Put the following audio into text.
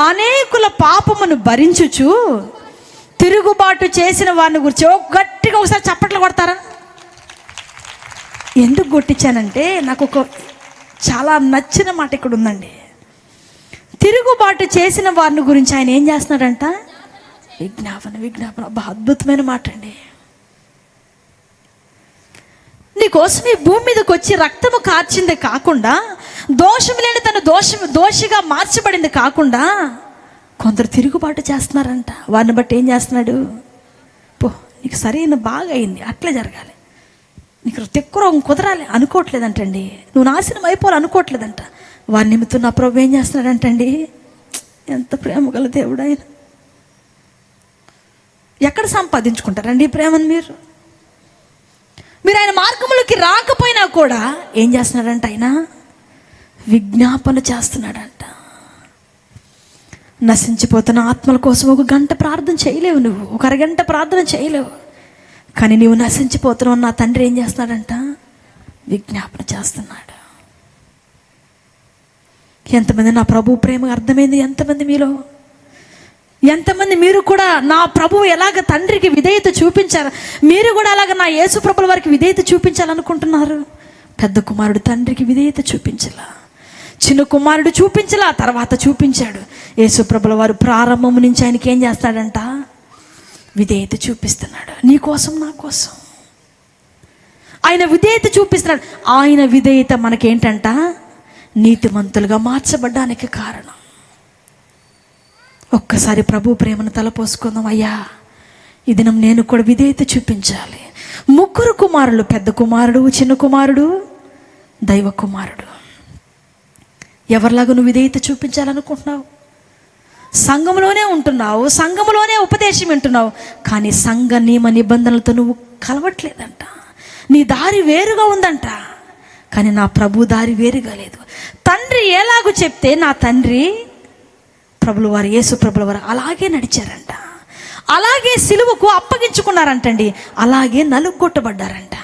అనేకుల పాపమును భరించుచు తిరుగుబాటు చేసిన వారిని గురించి ఓ గట్టిగా ఒకసారి చప్పట్లు కొడతారా? ఎందుకు కొట్టించానంటే నాకు ఒక చాలా నచ్చిన మాట ఇక్కడ ఉందండి. తిరుగుబాటు చేసిన వారిని గురించి ఆయన ఏం చేస్తున్నాడంట? విజ్ఞాపన విజ్ఞాపన. అబ్బా అద్భుతమైన మాట అండి. నీకోసం ఈ భూమి మీదకి వచ్చి రక్తము కార్చిందే కాకుండా దోషం లేని తన దోషం దోషిగా మార్చబడింది కాకుండా కొందరు తిరుగుబాటు చేస్తున్నారంట. వారిని బట్టి ఏం చేస్తున్నాడు? పో నీకు సరైన బాగా అయింది అట్లే జరగాలి. నీకు తెక్కురోగం కుదరాలి అనుకోవట్లేదంటండి. నువ్వు నాశనం అయిపోవాలి అనుకోవట్లేదంట. వారి నిమిత్తం నా ప్రభు ఏం చేస్తున్నాడంటండి? ఎంత ప్రేమ గల దేవుడు ఆయన ఎక్కడ సంపాదించుకుంటారండి ప్రేమను మీరు? మీరు ఆయన మార్గములకి రాకపోయినా కూడా ఏం చేస్తున్నాడంట ఆయన? విజ్ఞాపన చేస్తున్నాడంట. నశించిపోతున్న ఆత్మల కోసం ఒక గంట ప్రార్థన చేయలేవు నువ్వు. ఒక అరగంట ప్రార్థన చేయలేవు. కానీ నువ్వు నశించిపోతున్నావు నా తండ్రి ఏం చేస్తున్నాడంట? విజ్ఞాపన చేస్తున్నాడు. ఎంతమంది నా ప్రభు ప్రేమ అర్థమైంది? ఎంతమంది మీలో? ఎంతమంది మీరు కూడా నా ప్రభువు ఎలాగ తండ్రికి విధేయత చూపించారు? మీరు కూడా అలాగ నా యేసు ప్రభుల వారికి విధేయత చూపించాలనుకుంటున్నారు? పెద్ద కుమారుడు తండ్రికి విధేయత చూపించలా. చిన్న కుమారుడు చూపించలా తర్వాత చూపించాడు. యేసుప్రభుల వారు ప్రారంభం నుంచి ఆయనకి ఏం చేస్తాడంట? విధేయత చూపిస్తున్నాడు. నీ కోసం నా కోసం. ఆయన విధేయత చూపిస్తున్నాడు. ఆయన విధేయత మనకేంటంట? నీతిమంతులుగా మార్చబడ్డానికి కారణం. ఒక్కసారి ప్రభు ప్రేమను తలపోసుకుందాం. అయ్యా ఈ దినం నేను కూడా విధేయత చూపించాలి. ముగ్గురు కుమారులు పెద్ద కుమారుడు చిన్న కుమారుడు దైవ కుమారుడు. ఎవరిలాగా నువ్వు విధేయత చూపించాలనుకుంటున్నావు? సంఘంలోనే ఉంటున్నావు సంఘంలోనే ఉపదేశం వింటున్నావు కానీ సంఘ నియమ నిబంధనలతో నువ్వు కలవట్లేదంట. నీ దారి వేరుగా ఉందంట కానీ నా ప్రభు దారి వేరుగా లేదు. తండ్రి ఎలాగూ చెప్తే నా తండ్రి ప్రభుల వారు యేసు ప్రభుల వారు అలాగే నడిచారంట. అలాగే సిలువకు అప్పగించుకున్నారంటండి అలాగే నలుగొట్టబడ్డారంట